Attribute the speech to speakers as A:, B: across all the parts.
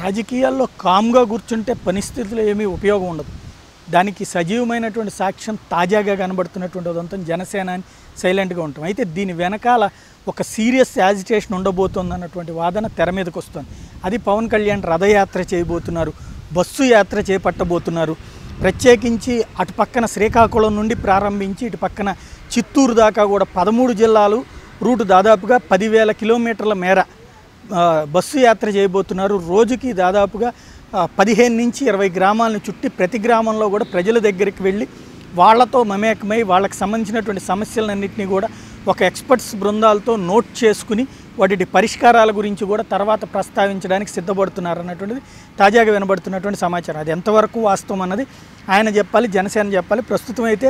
A: రాజకీయాల్లో కామ్గా కూర్చుంటే పరిస్థితులు ఏమీ ఉపయోగం ఉండదు. దానికి సజీవమైనటువంటి సాక్ష్యం తాజాగా కనబడుతున్నటువంటి ఉదంతం జనసేన అని సైలెంట్గా ఉంటాం. అయితే దీని వెనకాల ఒక సీరియస్ యాజిటేషన్ ఉండబోతోంది అన్నటువంటి వాదన తెర మీదకి వస్తుంది. అది పవన్ కళ్యాణ్ రథయాత్ర చేయబోతున్నారు బస్సు యాత్ర చేపట్టబోతున్నారు. ప్రత్యేకించి అటు పక్కన శ్రీకాకుళం నుండి ప్రారంభించి ఇటు పక్కన చిత్తూరు దాకా కూడా పదమూడు జిల్లాలు రూటు దాదాపుగా పదివేల కిలోమీటర్ల మేర బస్సు యాత్ర చేయబోతున్నారు. రోజుకి దాదాపుగా పదిహేను నుంచి ఇరవై గ్రామాలను చుట్టి ప్రతి గ్రామంలో కూడా ప్రజల దగ్గరికి వెళ్ళి వాళ్ళతో మమేకమై వాళ్ళకి సంబంధించినటువంటి సమస్యలన్నింటినీ కూడా ఒక ఎక్స్పర్ట్స్ బృందాలతో నోట్ చేసుకుని వాటి పరిష్కారాల గురించి కూడా తర్వాత ప్రస్తావించడానికి సిద్ధపడుతున్నారు అన్నటువంటిది తాజాగా వినబడుతున్నటువంటి సమాచారం. అది ఎంతవరకు వాస్తవం అన్నది ఆయన చెప్పాలి జనసేన చెప్పాలి. ప్రస్తుతం అయితే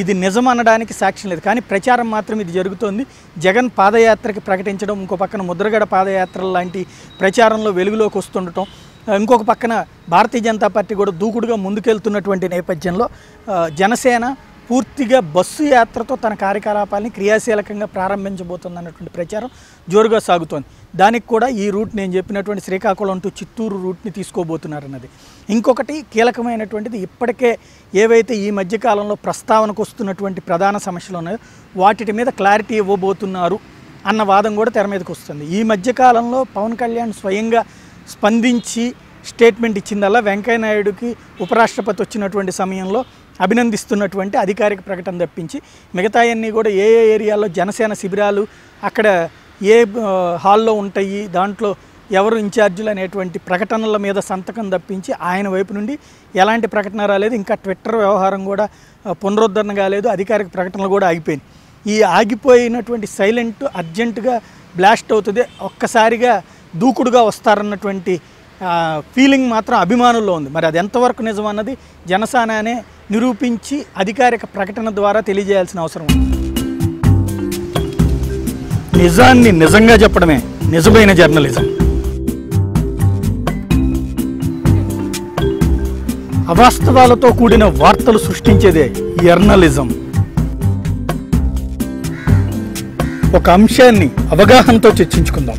A: ఇది నిజం అనడానికి సాక్ష్యం లేదు. కానీ ప్రచారం మాత్రం ఇది జరుగుతోంది. జగన్ పాదయాత్రకి ప్రకటించడం ఇంకో పక్కన ముద్రగడ పాదయాత్ర లాంటి ప్రచారంలో వెలుగులోకి వస్తుండటం ఇంకొక పక్కన భారతీయ జనతా పార్టీ కూడా దూకుడుగా ముందుకెళ్తున్నటువంటి నేపథ్యంలో జనసేన పూర్తిగా బస్సు యాత్రతో తన కార్యకలాపాలని క్రియాశీలకంగా ప్రారంభించబోతుందన్నటువంటి ప్రచారం జోరుగా సాగుతోంది. దానికి కూడా ఈ రూట్ నేను చెప్పినటువంటి శ్రీకాకుళం టు చిత్తూరు రూట్ని తీసుకోబోతున్నారన్నది. ఇంకొకటి కీలకమైనటువంటిది ఇప్పటికే ఏవైతే ఈ మధ్యకాలంలో ప్రస్తావనకు వస్తున్నటువంటి ప్రధాన సమస్యలు ఉన్నాయో వాటి మీద క్లారిటీ ఇవ్వబోతున్నారు అన్న వాదం కూడా తెర మీదకి వస్తుంది. ఈ మధ్యకాలంలో పవన్ కళ్యాణ్ స్వయంగా స్పందించి స్టేట్మెంట్ ఇచ్చిందల్లా వెంకయ్యనాయుడుకి ఉపరాష్ట్రపతి వచ్చినటువంటి సమయంలో అభినందిస్తున్నటువంటి అధికారిక ప్రకటన తప్పించి మిగతా అన్నీ కూడా ఏ ఏ ఏరియాలో జనసేన శిబిరాలు అక్కడ ఏ హాల్లో ఉంటాయి దాంట్లో ఎవరు ఇన్ఛార్జీలు అనేటువంటి ప్రకటనల మీద సంతకం తప్పించి ఆయన వైపు నుండి ఎలాంటి ప్రకటన రాలేదు ఇంకా ట్విట్టర్ వ్యవహారం కూడా పునరుద్ధరణ కాలేదు అధికారిక ప్రకటనలు కూడా ఆగిపోయినాయి. ఈ ఆగిపోయినటువంటి సైలెంట్ అర్జెంటుగా బ్లాస్ట్ అవుతుంది ఒక్కసారిగా దూకుడుగా వస్తారన్నటువంటి ఫీలింగ్ మాత్రం అభిమానుల్లో ఉంది. మరి అది ఎంతవరకు నిజం అన్నది జనసేననే నిరూపించి అధికారిక ప్రకటన ద్వారా తెలియజేయాల్సిన అవసరం ఉంది. నిజాన్ని నిజంగా చెప్పడమే నిజమైన జర్నలిజం. అవాస్తవాలతో కూడిన వార్తలు సృష్టించేదే జర్నలిజం. ఒక అంశాన్ని అవగాహనతో చర్చించుకుందాం.